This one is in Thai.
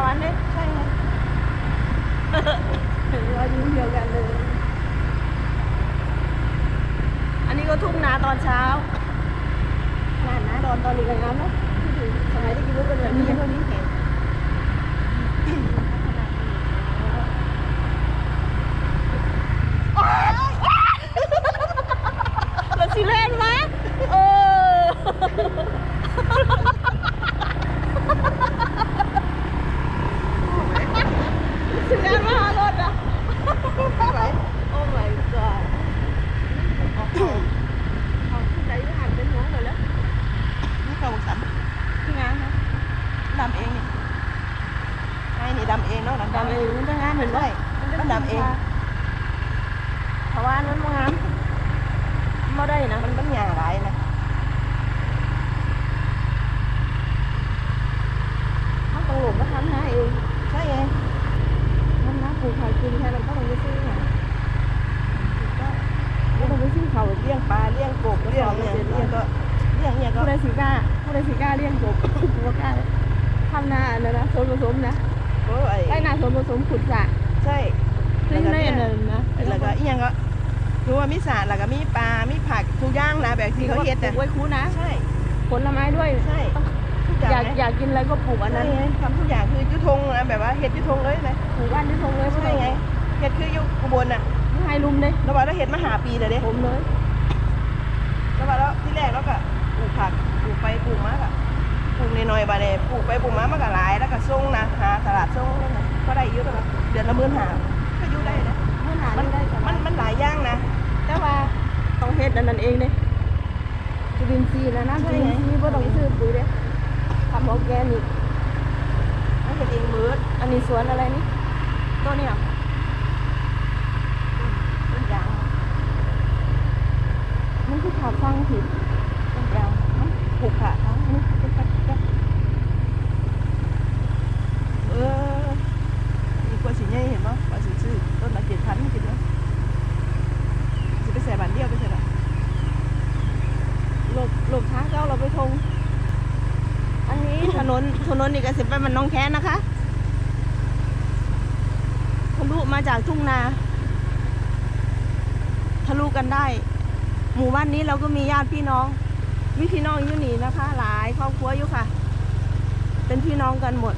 ประนี้ใช่ไหมเรายุ่งเดียวกันเลย อันนี้ก็ทุ่งนาตอนเช้าขนานนะตอนตอนนี้กันนะเนาะสมัยที่กินรู้กันแบบนี้เท่านี้เห็น ดำเองนี่ไอ้นี่ดำเองเนาะดำดำเองมันจะงามเห็นไหมมันดำเองเพราะว่านั้นมันงามไม่ได้นะมันมันหยาหลายนะเขาต้องหลงก็ทำหน้าเองใช่ไงทำหน้าปลูกขายกินแค่นั้นก็ต้องไปซื้อไงก็ต้องไปซื้อเขาเลี้ยงปลาเลี้ยงกบเลี้ยงเนี่ยเลี้ยงก็เลี้ยงเนี่ยก็ผู้ใดสิกล้าผู้ใดสิกล้าเลี้ยงกบกูว่ากล้าเลย ทำหน้าอันนั้นนะส่วนผสมนะโอ้ยไอ้หน้าส่วนผสมขุดสระใช่ซึ่งในอันนั้นนะแล้วก็อีหยังก็คือว่ามีสารแล้วก็มีปลา มีผักทุกอย่างนะแบบที่เขาเฮ็ดปลูอะกไว้คูนะใช่ผลไม้ด้วยใช่ทุกออยาย่ากงอยากกินอะไรก็ปลูกอันนั้นใช่ไงทำทุกอย่างคือยุทงนะแบบว่าเฮ็ดยุทงเลยนะปลูกบ้านที่ทรงเลยไม่ใช่ต้องไงเฮ็ดคืออยู่อุบลน่ะไม่ให้ลุมเลยแล้วว่าเราเฮ็ดมาหาปีเลยเด้ผมเลยแล้วว่าแล้วที่แรกเราก็ปลูกผักปลูกไปปลูกมาก็ปลูก น้อยๆบาดนี้ปลูกไปปลูกมามันก็หลายแล้วก็ส่งนะหาตลาดส่งนั่นน่ะก็ได้เยอะแล้วก็เดือนละหมื่นห้าก็อยู่ได้นะเมื่อหามันได้แต่มันมันหลายอย่างนะ แต่ว่าต้องเฮ็ดอันนั้นเองเนี่ยจุลินทรีย์นะนะจุลินทรีย์บ่ต้องซื้อปุ๋ยเด้ทำออร์แกนิกมันเป็นเองมืดอันนี้สวนอะไรนี่ต้นนี้เหรอต้นยางมันคือขาฟังผิด ต้นยางมันปลูกผักทั้งนี้เป็นผักแก่เออมีกว่า สิใหญ่เห็นบ่ว่าสิซื้อต้นละ7,000กินเนาะสิไปใส่บานเดียวไปใส่ละหลบหลบทางเจ้าเราไปทง อันนี้ถนนถนนนี่ก็สิไปมันน้องแค้นนะคะทะลุมาจากทุ่งนาทะลุกันได้ หมู่บ้านนี้เราก็มีญาติพี่น้องมีพี่น้องอยู่นี่นะคะ หลายครอบครัวอยู่ค่ะ เป็นพี่น้องกันหมด